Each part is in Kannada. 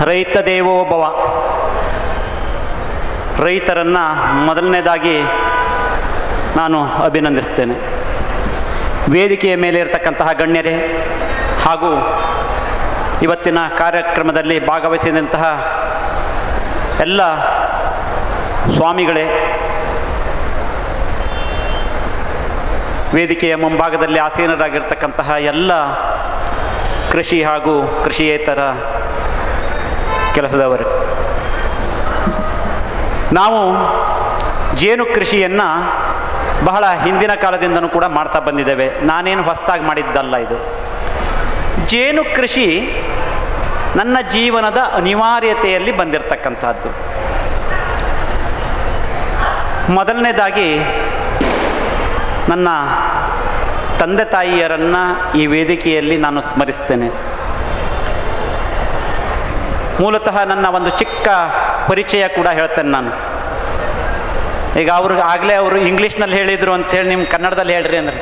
ರೈತ ದೇವೋಭವ ರೈತರನ್ನು ಮೊದಲನೇದಾಗಿ ನಾನು ಅಭಿನಂದಿಸ್ತೇನೆ. ವೇದಿಕೆಯ ಮೇಲೆ ಇರತಕ್ಕಂತಹ ಗಣ್ಯರೇ ಹಾಗೂ ಇವತ್ತಿನ ಕಾರ್ಯಕ್ರಮದಲ್ಲಿ ಭಾಗವಹಿಸಿದಂತಹ ಎಲ್ಲ ಸ್ವಾಮಿಗಳೇ, ವೇದಿಕೆಯ ಮುಂಭಾಗದಲ್ಲಿ ಆಸೀನರಾಗಿರ್ತಕ್ಕಂತಹ ಎಲ್ಲ ಕೃಷಿ ಹಾಗೂ ಕೃಷಿಯೇತರ ಕೆಲಸದವರು. ನಾವು ಜೇನು ಕೃಷಿಯನ್ನು ಬಹಳ ಹಿಂದಿನ ಕಾಲದಿಂದನೂ ಕೂಡ ಮಾಡ್ತಾ ಬಂದಿದ್ದೇವೆ. ನಾನೇನು ಹೊಸದಾಗಿ ಮಾಡಿದ್ದಲ್ಲ ಇದು. ಜೇನು ಕೃಷಿ ನನ್ನ ಜೀವನದ ಅನಿವಾರ್ಯತೆಯಲ್ಲಿ ಬಂದಿರತಕ್ಕಂಥದ್ದು. ಮೊದಲನೇದಾಗಿ ನನ್ನ ತಂದೆ ತಾಯಿಯರನ್ನು ಈ ವೇದಿಕೆಯಲ್ಲಿ ನಾನು ಸ್ಮರಿಸ್ತೇನೆ. ಮೂಲತಃ ನನ್ನ ಒಂದು ಚಿಕ್ಕ ಪರಿಚಯ ಕೂಡ ಹೇಳ್ತೇನೆ ನಾನು. ಈಗ ಅವ್ರಿಗೆ ಆಗಲೇ ಅವರು ಇಂಗ್ಲೀಷ್ನಲ್ಲಿ ಹೇಳಿದರು ಅಂಥೇಳಿ ನಿಮ್ಮ ಕನ್ನಡದಲ್ಲಿ ಹೇಳ್ರಿ ಅಂದರೆ.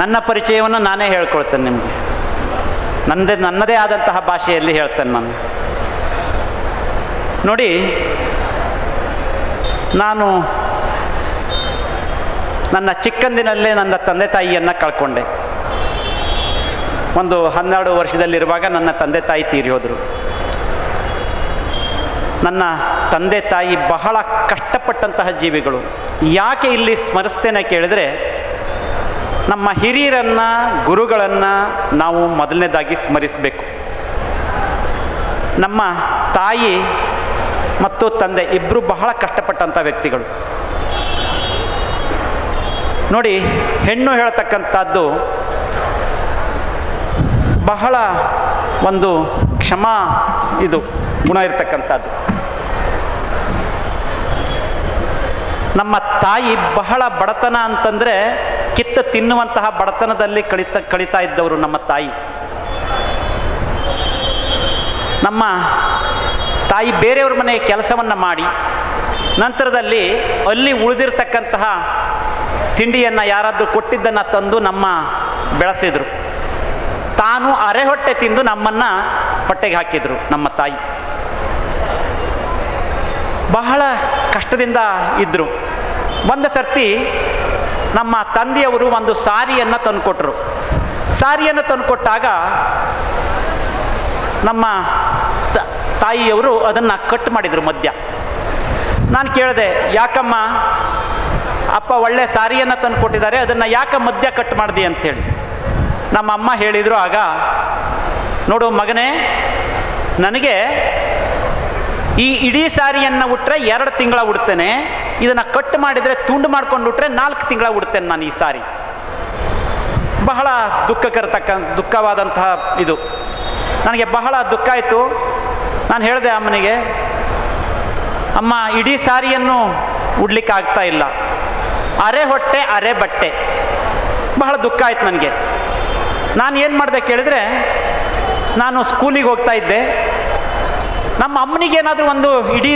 ನನ್ನ ಪರಿಚಯವನ್ನು ನಾನೇ ಹೇಳ್ಕೊಳ್ತೇನೆ ನಿಮಗೆ. ನನ್ನದೇ ನನ್ನದೇ ಆದಂತಹ ಭಾಷೆಯಲ್ಲಿ ಹೇಳ್ತೇನೆ ನಾನು. ನೋಡಿ, ನಾನು ನನ್ನ ಚಿಕ್ಕಂದಿನಲ್ಲೇ ನನ್ನ ತಂದೆ ತಾಯಿಯನ್ನು ಕಳ್ಕೊಂಡೆ. ಒಂದು ಹನ್ನೆರಡು ವರ್ಷದಲ್ಲಿರುವಾಗ ನನ್ನ ತಂದೆ ತಾಯಿ ತೀರಿ ಹೋದರು. ನನ್ನ ತಂದೆ ತಾಯಿ ಬಹಳ ಕಷ್ಟಪಟ್ಟಂತಹ ಜೀವಿಗಳು. ಯಾಕೆ ಇಲ್ಲಿ ಸ್ಮರಿಸ್ತೇನೆ ಕೇಳಿದರೆ, ನಮ್ಮ ಹಿರಿಯರನ್ನು, ಗುರುಗಳನ್ನು ನಾವು ಮೊದಲನೇದಾಗಿ ಸ್ಮರಿಸಬೇಕು. ನಮ್ಮ ತಾಯಿ ಮತ್ತು ತಂದೆ ಇಬ್ಬರು ಬಹಳ ಕಷ್ಟಪಟ್ಟಂಥ ವ್ಯಕ್ತಿಗಳು. ನೋಡಿ, ಹೆಣ್ಣು ಹೇಳ್ತಕ್ಕಂಥದ್ದು ಬಹಳ ಒಂದು ಕ್ಷಮಾ ಇದು. ಗುಣ ಇರತಕ್ಕಂಥದ್ದು. ನಮ್ಮ ತಾಯಿ ಬಹಳ ಬಡತನ ಅಂತಂದರೆ ಕಿತ್ತ ತಿನ್ನುವಂತಹ ಬಡತನದಲ್ಲಿ ಕಳಿತ, ಕಳಿತಾ ಇದ್ದವರು ನಮ್ಮ ತಾಯಿ. ನಮ್ಮ ತಾಯಿ ಬೇರೆಯವ್ರ ಮನೆ ಕೆಲಸವನ್ನು ಮಾಡಿ, ನಂತರದಲ್ಲಿ ಅಲ್ಲಿ ಉಳಿದಿರ್ತಕ್ಕಂತಹ ತಿಂಡಿಯನ್ನು ಯಾರಾದರೂ ಕೊಟ್ಟಿದ್ದನ್ನು ತಂದು ನಮ್ಮ ಬೆಳೆಸಿದರು. ತಾನು ಅರೆ ಹೊಟ್ಟೆ ತಿಂದು ನಮ್ಮನ್ನು ಹೊಟ್ಟೆಗೆ ಹಾಕಿದರು ನಮ್ಮ ತಾಯಿ. ಬಹಳ ಕಷ್ಟದಿಂದ ಇದ್ದರು ಒಂದು ಸರ್ತಿ ನಮ್ಮ ತಂದೆಯವರು ಒಂದು ಸಾರಿಯನ್ನು ತಂದುಕೊಟ್ರು. ಸಾರಿಯನ್ನು ತಂದುಕೊಟ್ಟಾಗ ನಮ್ಮ ತಾಯಿಯವರು ಅದನ್ನು ಕಟ್ ಮಾಡಿದರು ಮಧ್ಯ. ನಾನು ಕೇಳಿದೆ, ಯಾಕಮ್ಮ? ಅಪ್ಪ ಒಳ್ಳೆ ಸಾರಿಯನ್ನು ತಂದು ಕೊಟ್ಟಿದ್ದಾರೆ ಅದನ್ನು ಯಾಕೆ ಮಧ್ಯ ಕಟ್ ಮಾಡಿದೆ? ಅಂಥೇಳಿ ನಮ್ಮ ಅಮ್ಮ ಹೇಳಿದರು ಆಗ, ನೋಡು ಮಗನೇ, ನನಗೆ ಈ ಇಡೀ ಸಾರಿಯನ್ನು ಉಟ್ರೆ ಎರಡು ತಿಂಗಳ ಉಡ್ತೇನೆ. ಇದನ್ನು ಕಟ್ ಮಾಡಿದರೆ ತುಂಡು ಮಾಡ್ಕೊಂಡು ಉಟ್ರೆ ನಾಲ್ಕು ತಿಂಗಳ ಉಡ್ತೇನೆ ನಾನು ಈ ಸಾರಿ. ಬಹಳ ದುಃಖಕರತಕ್ಕ, ದುಃಖವಾದಂತಹ ಇದು. ನನಗೆ ಬಹಳ ದುಃಖ ಆಯಿತು. ನಾನು ಹೇಳಿದೆ ಅಮ್ಮನಿಗೆ, ಅಮ್ಮ, ಇಡೀ ಸಾರಿಯನ್ನು ಉಡ್ಲಿಕ್ಕೆ ಆಗ್ತಾ ಇಲ್ಲ. ಅರೆ ಹೊಟ್ಟೆ, ಅರೆ ಬಟ್ಟೆ. ಬಹಳ ದುಃಖ ಆಯ್ತು ನನಗೆ. ನಾನು ಏನು ಮಾಡಿದೆ ಕೇಳಿದರೆ, ನಾನು ಸ್ಕೂಲಿಗೆ ಹೋಗ್ತಾ ಇದ್ದೆ. ನಮ್ಮ ಅಮ್ಮನಿಗೆ ಏನಾದರೂ ಒಂದು ಇಡೀ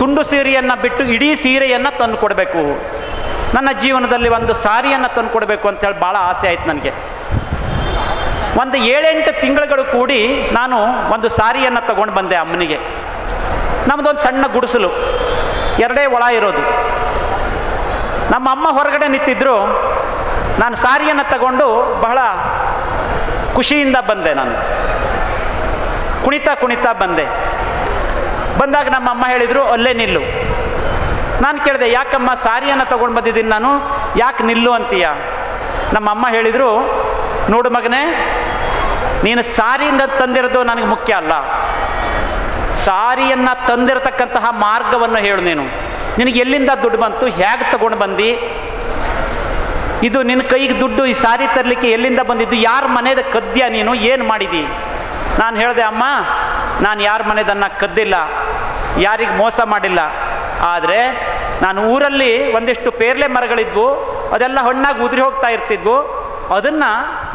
ತುಂಡು ಸೀರೆಯನ್ನು ಬಿಟ್ಟು ಇಡೀ ಸೀರೆಯನ್ನು ತಂದು ಕೊಡಬೇಕು. ನನ್ನ ಜೀವನದಲ್ಲಿ ಒಂದು ಸಾರಿಯನ್ನು ತಂದು ಕೊಡಬೇಕು ಅಂತೇಳಿ ಭಾಳ ಆಸೆ ಆಯ್ತು ನನಗೆ. ಒಂದು ಏಳೆಂಟು ತಿಂಗಳುಗಳು ಕೂಡಿ ನಾನು ಒಂದು ಸಾರಿಯನ್ನು ತಗೊಂಡು ಬಂದೆ ಅಮ್ಮನಿಗೆ. ನಮ್ಮದೊಂದು ಸಣ್ಣ ಗುಡಿಸಲು, ಎರಡೇ ಒಳ ಇರೋದು. ನಮ್ಮ ಅಮ್ಮ ಹೊರಗಡೆ ನಿಂತಿದ್ದರು ನಾನು ಸಾರಿಯನ್ನು ತಗೊಂಡು ಬಹಳ ಖುಷಿಯಿಂದ ಬಂದೆ ನಾನು. ಕುಣಿತಾ ಕುಣಿತಾ ಬಂದೆ. ಬಂದಾಗ ನಮ್ಮ ಅಮ್ಮ ಹೇಳಿದರು, ಅಲ್ಲೇ ನಿಲ್ಲು. ನಾನು ಕೇಳಿದೆ, ಯಾಕಮ್ಮ ಸಾರಿಯನ್ನು ತೊಗೊಂಡು ಬಂದಿದ್ದೀನಿ ನಾನು, ಯಾಕೆ ನಿಲ್ಲು ಅಂತೀಯ? ನಮ್ಮ ಅಮ್ಮ ಹೇಳಿದರು, ನೋಡು ಮಗನೇ, ನೀನು ಸಾರಿಯಿಂದ ತಂದಿರೋದು ನನಗೆ ಮುಖ್ಯ ಅಲ್ಲ. ಸಾರಿಯನ್ನು ತಂದಿರತಕ್ಕಂತಹ ಮಾರ್ಗವನ್ನು ಹೇಳು ನೀನು. ನಿನಗೆ ಎಲ್ಲಿಂದ ದುಡ್ಡು ಬಂತು, ಹೇಗೆ ತಗೊಂಡು ಬಂದು? ಇದು ನಿನ್ನ ಕೈಗೆ ದುಡ್ಡು ಈ ಸಾರಿ ತರಲಿಕ್ಕೆ ಎಲ್ಲಿಂದ ಬಂದಿದ್ದು? ಯಾರ ಮನೆಯದ ಕದ್ಯ ನೀನು? ಏನು ಮಾಡಿದಿ? ನಾನು ಹೇಳಿದೆ, ಅಮ್ಮ, ನಾನು ಯಾರ ಮನೆದನ್ನು ಕದ್ದಿಲ್ಲ, ಯಾರಿಗೆ ಮೋಸ ಮಾಡಿಲ್ಲ. ಆದರೆ ನಾನು ಊರಲ್ಲಿ ಒಂದಿಷ್ಟು ಪೇರ್ಲೆ ಮರಗಳಿದ್ವು, ಅದೆಲ್ಲ ಹಣ್ಣಾಗಿ ಉದುರಿ ಹೋಗ್ತಾ ಇರ್ತಿದ್ವು. ಅದನ್ನು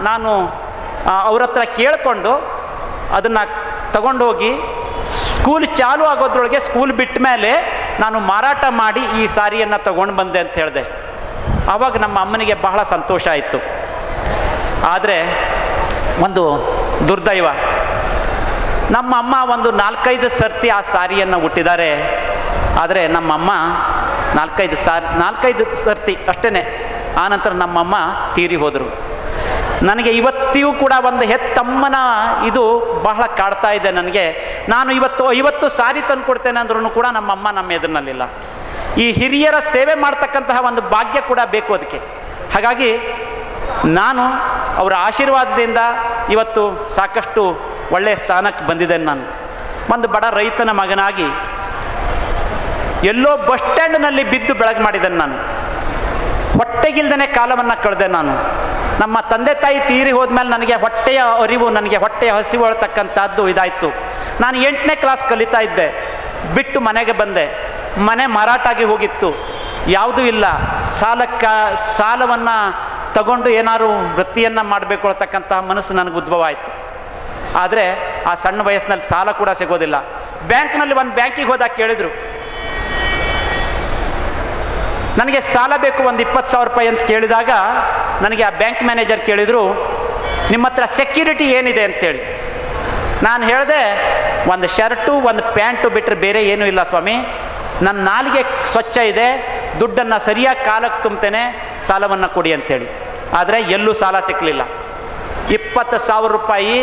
ನಾನು ಅವ್ರ ಹತ್ರ ಕೇಳಿಕೊಂಡು ಅದನ್ನು ತಗೊಂಡೋಗಿ ಸ್ಕೂಲ್ ಚಾಲು ಆಗೋದ್ರೊಳಗೆ ಸ್ಕೂಲ್ ಬಿಟ್ಟ ಮೇಲೆ ನಾನು ಮಾರಾಟ ಮಾಡಿ ಈ ಸಾರಿಯನ್ನು ತಗೊಂಡು ಬಂದೆ ಅಂತ ಹೇಳಿದೆ. ಆವಾಗ ನಮ್ಮ ಅಮ್ಮನಿಗೆ ಬಹಳ ಸಂತೋಷ ಆಯಿತು. ಆದರೆ ಒಂದು ದುರ್ದೈವ ನಮ್ಮ ಅಮ್ಮ ಒಂದು ನಾಲ್ಕೈದು ಸರ್ತಿ ಆ ಸಾರಿಯನ್ನು ಹುಟ್ಟಿದ್ದಾರೆ ಆದರೆ ನಮ್ಮಮ್ಮ ನಾಲ್ಕೈದು ಸಾರಿ, ನಾಲ್ಕೈದು ಸರ್ತಿ ಅಷ್ಟೇ ಆನಂತರ ನಮ್ಮಮ್ಮ ತೀರಿ ಹೋದರು. ನನಗೆ ಇವತ್ತಿಯೂ ಕೂಡ ಒಂದು ಹೆತ್ತಮ್ಮನ ಇದು ಬಹಳ ಕಾಡ್ತಾ ಇದೆ ನನಗೆ. ನಾನು ಇವತ್ತು ಐವತ್ತು ಸಾರಿ ತಂದು ಕೊಡ್ತೇನೆ ಅಂದ್ರೂ ಕೂಡ ನಮ್ಮಮ್ಮ ನಮ್ಮ ಎದುರಿನಲ್ಲಿಲ್ಲ. ಈ ಹಿರಿಯರ ಸೇವೆ ಮಾಡ್ತಕ್ಕಂತಹ ಒಂದು ಭಾಗ್ಯ ಕೂಡ ಬೇಕು ಅದಕ್ಕೆ. ಹಾಗಾಗಿ ನಾನು ಅವರ ಆಶೀರ್ವಾದದಿಂದ ಇವತ್ತು ಸಾಕಷ್ಟು ಒಳ್ಳೆಯ ಸ್ಥಾನಕ್ಕೆ ಬಂದಿದ್ದೇನೆ ನಾನು. ಒಂದು ಬಡ ರೈತನ ಮಗನಾಗಿ ಎಲ್ಲೋ ಬಸ್ ಸ್ಟ್ಯಾಂಡ್ನಲ್ಲಿ ಬಿದ್ದು ಬೆಳಗ್ಗೆ ಮಾಡಿದ್ದೇನೆ ನಾನು. ಹೊಟ್ಟೆಗಿಲ್ದನೆ ಕಾಲವನ್ನು ಕಳೆದೆ ನಾನು. ನಮ್ಮ ತಂದೆ ತಾಯಿ ತೀರಿ ಹೋದ್ಮೇಲೆ ನನಗೆ ಹೊಟ್ಟೆಯ ಅರಿವು, ನನಗೆ ಹೊಟ್ಟೆಯ ಹಸಿವು ಹೇಳ್ತಕ್ಕಂಥದ್ದು ಇದಾಯಿತು. ನಾನು ಎಂಟನೇ ಕ್ಲಾಸ್ ಕಲಿತಾ ಇದ್ದೆ. ಬಿಟ್ಟು ಮನೆಗೆ ಬಂದೆ. ಮನೆ ಮಾರಾಟಾಗಿ ಹೋಗಿತ್ತು. ಯಾವುದೂ ಇಲ್ಲ. ಸಾಲಕ್ಕ, ಸಾಲವನ್ನು ತಗೊಂಡು ಏನಾದರೂ ವೃತ್ತಿಯನ್ನು ಮಾಡಬೇಕು ಅಂತಕ್ಕಂತಹ ಮನಸ್ಸು ನನಗೆ ಉದ್ಭವ ಆಯಿತು. ಆದರೆ ಆ ಸಣ್ಣ ವಯಸ್ಸಿನಲ್ಲಿ ಸಾಲ ಕೂಡ ಸಿಗೋದಿಲ್ಲ. ಬ್ಯಾಂಕ್ನಲ್ಲಿ ಒಂದು ಬ್ಯಾಂಕಿಗೆ ಹೋದಾಗ ಕೇಳಿದರು. ನನಗೆ ಸಾಲ ಬೇಕು ಒಂದು ಇಪ್ಪತ್ತು ಸಾವಿರ ರೂಪಾಯಿ ಅಂತ ಕೇಳಿದಾಗ ನನಗೆ ಆ ಬ್ಯಾಂಕ್ ಮ್ಯಾನೇಜರ್ ಕೇಳಿದರು, ನಿಮ್ಮ ಹತ್ರ ಸೆಕ್ಯೂರಿಟಿ ಏನಿದೆ? ಅಂತೇಳಿ. ನಾನು ಹೇಳಿದೆ, ಒಂದು ಶರ್ಟು, ಒಂದು ಪ್ಯಾಂಟು ಬಿಟ್ಟರೆ ಬೇರೆ ಏನೂ ಇಲ್ಲ ಸ್ವಾಮಿ. ನನ್ನ ನಾಲಿಗೆ ಸ್ವಚ್ಛ ಇದೆ, ದುಡ್ಡನ್ನು ಸರಿಯಾಗಿ ಕಾಲಕ್ಕೆ ತುಂಬ್ತೇನೆ, ಸಾಲವನ್ನು ಕೊಡಿ ಅಂತೇಳಿ. ಆದರೆ ಎಲ್ಲೂ ಸಾಲ ಸಿಕ್ಕಲಿಲ್ಲ ಇಪ್ಪತ್ತು ಸಾವಿರ ರೂಪಾಯಿ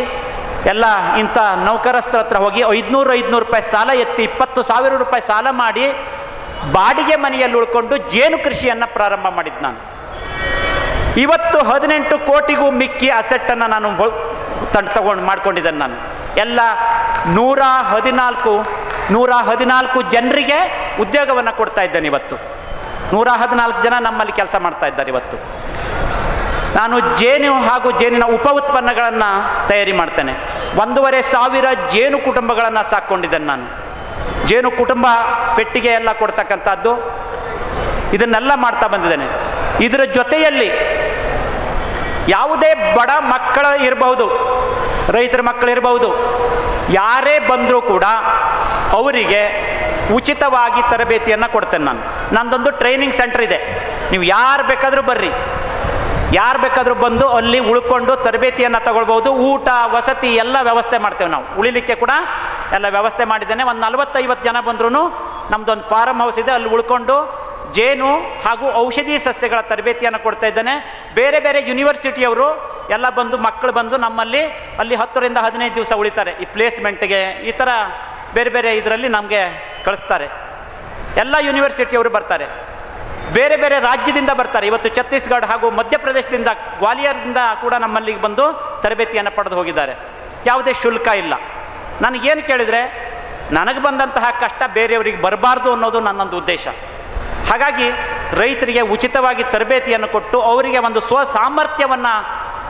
ಎಲ್ಲ ಇಂಥ ನೌಕರಸ್ಥರ ಹತ್ರ ಹೋಗಿ ಐದುನೂರು ಐದುನೂರು ರೂಪಾಯಿ ಸಾಲ ಎತ್ತಿ ಇಪ್ಪತ್ತು ಸಾವಿರ ರೂಪಾಯಿ ಸಾಲ ಮಾಡಿ ಬಾಡಿಗೆ ಮನೆಯಲ್ಲಿ ಉಳ್ಕೊಂಡು ಜೇನು ಕೃಷಿಯನ್ನು ಪ್ರಾರಂಭ ಮಾಡಿದ್ದು ನಾನು. ಇವತ್ತು ಹದಿನೆಂಟು ಕೋಟಿಗೂ ಮಿಕ್ಕಿ ಅಸೆಟ್ಟನ್ನು ನಾನು ತಂಡ ತಗೊಂಡು ಮಾಡ್ಕೊಂಡಿದ್ದೇನೆ ನಾನು. ಎಲ್ಲ ನೂರ ಹದಿನಾಲ್ಕು ನೂರ ಹದಿನಾಲ್ಕು ಜನರಿಗೆ ಉದ್ಯೋಗವನ್ನು ಕೊಡ್ತಾ ಇದ್ದೇನೆ ಇವತ್ತು. ನೂರ ಹದಿನಾಲ್ಕು ಜನ ನಮ್ಮಲ್ಲಿ ಕೆಲಸ ಮಾಡ್ತಾ ಇದ್ದಾರೆ ಇವತ್ತು. ನಾನು ಜೇನು ಹಾಗೂ ಜೇನಿನ ಉಪ ಉತ್ಪನ್ನಗಳನ್ನು ತಯಾರಿ ಮಾಡ್ತೇನೆ. ಒಂದೂವರೆ ಸಾವಿರ ಜೇನು ಕುಟುಂಬಗಳನ್ನು ಸಾಕ್ಕೊಂಡಿದ್ದೇನೆ ನಾನು. ಜೇನು ಕುಟುಂಬ ಪೆಟ್ಟಿಗೆ ಎಲ್ಲ ಕೊಡ್ತಕ್ಕಂಥದ್ದು. ಇದನ್ನೆಲ್ಲ ಮಾಡ್ತಾ ಬಂದಿದ್ದೇನೆ. ಇದರ ಜೊತೆಯಲ್ಲಿ ಯಾವುದೇ ಬಡ ಮಕ್ಕಳ ಇರಬಹುದು, ರೈತರ ಮಕ್ಕಳು ಇರಬಹುದು, ಯಾರೇ ಬಂದರೂ ಕೂಡ ಅವರಿಗೆ ಉಚಿತವಾಗಿ ತರಬೇತಿಯನ್ನು ಕೊಡ್ತೇನೆ ನಾನು. ನಂದೊಂದು ಟ್ರೈನಿಂಗ್ ಸೆಂಟರ್ ಇದೆ. ನೀವು ಯಾರು ಬೇಕಾದರೂ ಬರ್ರಿ. ಯಾರು ಬೇಕಾದರೂ ಬಂದು ಅಲ್ಲಿ ಉಳ್ಕೊಂಡು ತರಬೇತಿಯನ್ನು ತಗೊಳ್ಬೋದು ಊಟ, ವಸತಿ ಎಲ್ಲ ವ್ಯವಸ್ಥೆ ಮಾಡ್ತೇವೆ ನಾವು. ಉಳಿಲಿಕ್ಕೆ ಕೂಡ ಎಲ್ಲ ವ್ಯವಸ್ಥೆ ಮಾಡಿದ್ದೇನೆ. ಒಂದು ನಲವತ್ತೈವತ್ತು ಜನ ಬಂದ್ರೂ ನಮ್ಮದೊಂದು ಫಾರಮ್ ಹೌಸ್ ಇದೆ. ಅಲ್ಲಿ ಉಳ್ಕೊಂಡು ಜೇನು ಹಾಗೂ ಔಷಧಿ ಸಸ್ಯಗಳ ತರಬೇತಿಯನ್ನು ಕೊಡ್ತಾ ಇದ್ದೇನೆ. ಬೇರೆ ಬೇರೆ ಯೂನಿವರ್ಸಿಟಿಯವರು ಎಲ್ಲ ಬಂದು ಮಕ್ಕಳು ಬಂದು ನಮ್ಮಲ್ಲಿ ಅಲ್ಲಿ ಹತ್ತರಿಂದ ಹದಿನೈದು ದಿವಸ ಉಳಿತಾರೆ. ಈ ಪ್ಲೇಸ್ಮೆಂಟ್ಗೆ ಈ ಥರ ಬೇರೆ ಬೇರೆ ಇದರಲ್ಲಿ ನಮಗೆ ಕಳಿಸ್ತಾರೆ. ಎಲ್ಲ ಯೂನಿವರ್ಸಿಟಿಯವರು ಬರ್ತಾರೆ. ಬೇರೆ ಬೇರೆ ರಾಜ್ಯದಿಂದ ಬರ್ತಾರೆ. ಇವತ್ತು ಛತ್ತೀಸ್ಗಢ ಹಾಗೂ ಮಧ್ಯಪ್ರದೇಶದಿಂದ ಗ್ವಾಲಿಯರ್ದಿಂದ ಕೂಡ ನಮ್ಮಲ್ಲಿಗೆ ಬಂದು ತರಬೇತಿಯನ್ನು ಪಡೆದು ಹೋಗಿದ್ದಾರೆ. ಯಾವುದೇ ಶುಲ್ಕ ಇಲ್ಲ. ನನಗೇನು ಕೇಳಿದರೆ, ನನಗೆ ಬಂದಂತಹ ಕಷ್ಟ ಬೇರೆಯವರಿಗೆ ಬರಬಾರ್ದು ಅನ್ನೋದು ನನ್ನೊಂದು ಉದ್ದೇಶ. ಹಾಗಾಗಿ ರೈತರಿಗೆ ಉಚಿತವಾಗಿ ತರಬೇತಿಯನ್ನು ಕೊಟ್ಟು ಅವರಿಗೆ ಒಂದು ಸ್ವ ಸಾಮರ್ಥ್ಯವನ್ನು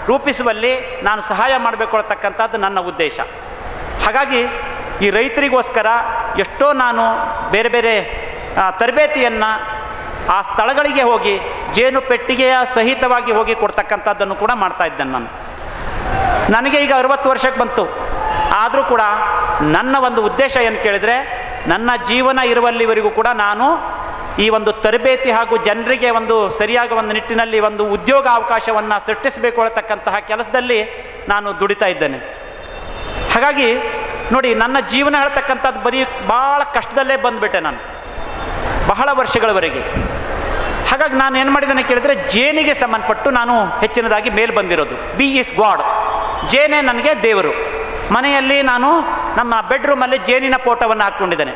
ರೂಪಿಸುವಲ್ಲಿ ನಾನು ಸಹಾಯ ಮಾಡಬೇಕು ಅಂತಕ್ಕಂಥದ್ದು ನನ್ನ ಉದ್ದೇಶ. ಹಾಗಾಗಿ ಈ ರೈತರಿಗೋಸ್ಕರ ಎಷ್ಟೋ ನಾನು ಬೇರೆ ಬೇರೆ ತರಬೇತಿಯನ್ನು ಆ ಸ್ಥಳಗಳಿಗೆ ಹೋಗಿ ಜೇನು ಪೆಟ್ಟಿಗೆಯ ಸಹಿತವಾಗಿ ಹೋಗಿ ಕೊಡ್ತಕ್ಕಂಥದ್ದನ್ನು ಕೂಡ ಮಾಡ್ತಾ ಇದ್ದೇನೆ ನಾನು. ನನಗೆ ಈಗ ಅರವತ್ತು ವರ್ಷಕ್ಕೆ ಬಂತು. ಆದರೂ ಕೂಡ ನನ್ನ ಒಂದು ಉದ್ದೇಶ ಏನು ಕೇಳಿದರೆ, ನನ್ನ ಜೀವನ ಇರುವಲ್ಲಿವರೆಗೂ ಕೂಡ ನಾನು ಈ ಒಂದು ತರಬೇತಿ ಹಾಗೂ ಜನರಿಗೆ ಒಂದು ಸರಿಯಾದ ಒಂದು ನಿಟ್ಟಿನಲ್ಲಿ ಒಂದು ಉದ್ಯೋಗ ಅವಕಾಶವನ್ನು ಸೃಷ್ಟಿಸಬೇಕು ಅನ್ನತಕ್ಕಂತಹ ಕೆಲಸದಲ್ಲಿ ನಾನು ದುಡಿತಾ ಇದ್ದೇನೆ. ಹಾಗಾಗಿ ನೋಡಿ, ನನ್ನ ಜೀವನ ಹೇಳ್ತಕ್ಕಂಥದ್ದು ಬರೀ ಭಾಳ ಕಷ್ಟದಲ್ಲೇ ಬಂದುಬಿಟ್ಟೆ ನಾನು. ಬಹಳ ವರ್ಷಗಳವರೆಗೆ. ಹಾಗಾಗಿ ನಾನು ಏನು ಮಾಡಿದ್ದೇನೆ ಕೇಳಿದರೆ, ಜೇನಿಗೆ ಸಂಬಂಧಪಟ್ಟು ನಾನು ಹೆಚ್ಚಿನದಾಗಿ ಮೇಲ್ ಬಂದಿರೋದು. ಬಿ ಇಸ್ ಗಾಡ್ ಜೇನೇ ನನಗೆ ದೇವರು. ಮನೆಯಲ್ಲಿ ನಾನು ನಮ್ಮ ಬೆಡ್ರೂಮಲ್ಲಿ ಜೇನಿನ ಫೋಟೋವನ್ನು ಹಾಕ್ಕೊಂಡಿದ್ದೇನೆ.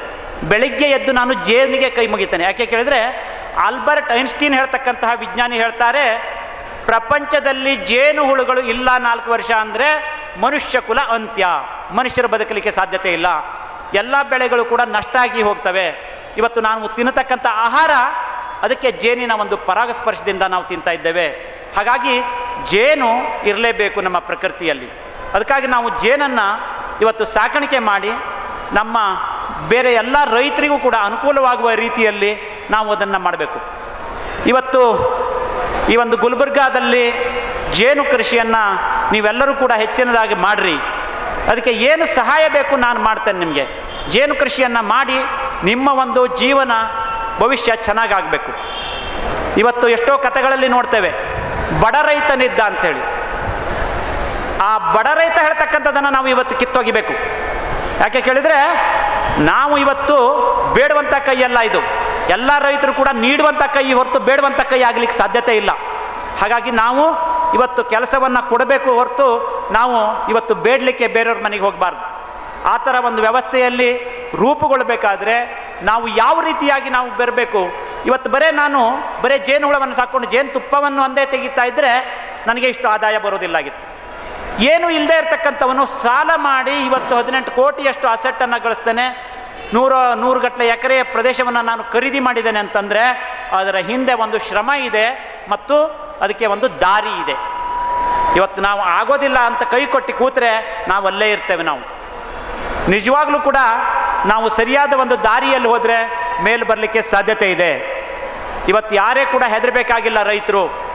ಬೆಳಿಗ್ಗೆ ಎದ್ದು ನಾನು ಜೇನಿಗೆ ಕೈ ಮುಗಿತೇನೆ. ಯಾಕೆ ಕೇಳಿದರೆ, ಆಲ್ಬರ್ಟ್ ಐನ್ಸ್ಟೀನ್ ಹೇಳ್ತಕ್ಕಂತಹ ವಿಜ್ಞಾನಿ ಹೇಳ್ತಾರೆ, ಪ್ರಪಂಚದಲ್ಲಿ ಜೇನು ಹುಳುಗಳು ಇಲ್ಲ ನಾಲ್ಕು ವರ್ಷ ಅಂದರೆ ಮನುಷ್ಯ ಕುಲ ಅಂತ್ಯ. ಮನುಷ್ಯರು ಬದುಕಲಿಕ್ಕೆ ಸಾಧ್ಯತೆ ಇಲ್ಲ. ಎಲ್ಲ ಬೆಳೆಗಳು ಕೂಡ ನಷ್ಟ ಆಗಿ ಹೋಗ್ತವೆ. ಇವತ್ತು ನಾನು ತಿನ್ನತಕ್ಕಂಥ ಆಹಾರ ಅದಕ್ಕೆ ಜೇನಿನ ಒಂದು ಪರಾಗಸ್ಪರ್ಶದಿಂದ ನಾವು ತಿಂತಾ ಇದ್ದೇವೆ. ಹಾಗಾಗಿ ಜೇನು ಇರಲೇಬೇಕು ನಮ್ಮ ಪ್ರಕೃತಿಯಲ್ಲಿ. ಅದಕ್ಕಾಗಿ ನಾವು ಜೇನನ್ನು ಇವತ್ತು ಸಾಕಾಣಿಕೆ ಮಾಡಿ ನಮ್ಮ ಬೇರೆ ಎಲ್ಲ ರೈತರಿಗೂ ಕೂಡ ಅನುಕೂಲವಾಗುವ ರೀತಿಯಲ್ಲಿ ನಾವು ಅದನ್ನು ಮಾಡಬೇಕು. ಇವತ್ತು ಈ ಒಂದು ಗುಲ್ಬರ್ಗಾದಲ್ಲಿ ಜೇನು ಕೃಷಿಯನ್ನು ನೀವೆಲ್ಲರೂ ಕೂಡ ಹೆಚ್ಚಿನದಾಗಿ ಮಾಡಿರಿ. ಅದಕ್ಕೆ ಏನು ಸಹಾಯ ಬೇಕು ನಾನು ಮಾಡ್ತೇನೆ ನಿಮಗೆ. ಜೇನು ಕೃಷಿಯನ್ನು ಮಾಡಿ ನಿಮ್ಮ ಒಂದು ಜೀವನ ಭವಿಷ್ಯ ಚೆನ್ನಾಗಾಗಬೇಕು. ಇವತ್ತು ಎಷ್ಟೋ ಕಥೆಗಳಲ್ಲಿ ನೋಡ್ತೇವೆ, ಬಡ ರೈತನಿದ್ದ ಅಂಥೇಳಿ. ಆ ಬಡ ರೈತ ಹೇಳ್ತಕ್ಕಂಥದ್ದನ್ನು ನಾವು ಇವತ್ತು ಕಿತ್ತೊಗಿಬೇಕು. ಯಾಕೆ ಕೇಳಿದರೆ, ನಾವು ಇವತ್ತು ಬೇಡುವಂಥ ಕೈಯಲ್ಲ ಇದು. ಎಲ್ಲ ರೈತರು ಕೂಡ ನೀಡುವಂಥ ಕೈ ಹೊರತು ಬೇಡುವಂಥ ಕೈ ಆಗಲಿಕ್ಕೆ ಸಾಧ್ಯತೆ ಇಲ್ಲ. ಹಾಗಾಗಿ ನಾವು ಇವತ್ತು ಕೆಲಸವನ್ನು ಕೊಡಬೇಕು ಹೊರತು ನಾವು ಇವತ್ತು ಬೇಡಲಿಕ್ಕೆ ಬೇರೆಯವ್ರ ಮನೆಗೆ ಹೋಗಬಾರ್ದು. ಆ ಥರ ಒಂದು ವ್ಯವಸ್ಥೆಯಲ್ಲಿ ರೂಪುಗೊಳ್ಳಬೇಕಾದ್ರೆ ನಾವು ಯಾವ ರೀತಿಯಾಗಿ ನಾವು ಬರಬೇಕು? ಇವತ್ತು ಬರೇ ನಾನು ಬರೇ ಜೇನುಹುಳವನ್ನು ಸಾಕೊಂಡು ಜೇನು ತುಪ್ಪವನ್ನು ಒಂದೇ ತೆಗಿತಾ ಇದ್ದರೆ ನನಗೆ ಇಷ್ಟು ಆದಾಯ ಬರೋದಿಲ್ಲಾಗಿತ್ತು ಏನು ಇಲ್ಲದೆ ಇರತಕ್ಕಂಥವನು ಸಾಲ ಮಾಡಿ ಇವತ್ತು ಹದಿನೆಂಟು ಕೋಟಿಯಷ್ಟು ಅಸೆಟ್ಟನ್ನು ಗಳಿಸ್ತೇನೆ. ನೂರ, ನೂರು ಗಟ್ಟಲೆ ಎಕರೆಯ ಪ್ರದೇಶವನ್ನು ನಾನು ಖರೀದಿ ಮಾಡಿದ್ದೇನೆ ಅಂತಂದರೆ ಅದರ ಹಿಂದೆ ಒಂದು ಶ್ರಮ ಇದೆ ಮತ್ತು ಅದಕ್ಕೆ ಒಂದು ದಾರಿ ಇದೆ. ಇವತ್ತು ನಾವು ಆಗೋದಿಲ್ಲ ಅಂತ ಕೈ ಕೊಟ್ಟು ಕೂತ್ರೆ ನಾವು ಅಲ್ಲೇ ಇರ್ತೇವೆ ನಾವು. ನಿಜವಾಗ್ಲೂ ಕೂಡ ನಾವು ಸರಿಯಾದ ಒಂದು ದಾರಿಯಲ್ಲಿ ಹೋದರೆ ಮೇಲೆ ಬರಲಿಕ್ಕೆ ಸಾಧ್ಯತೆ ಇದೆ. ಇವತ್ತು ಯಾರೇ ಕೂಡ ಹೆದರಬೇಕಾಗಿಲ್ಲ ರೈತರು.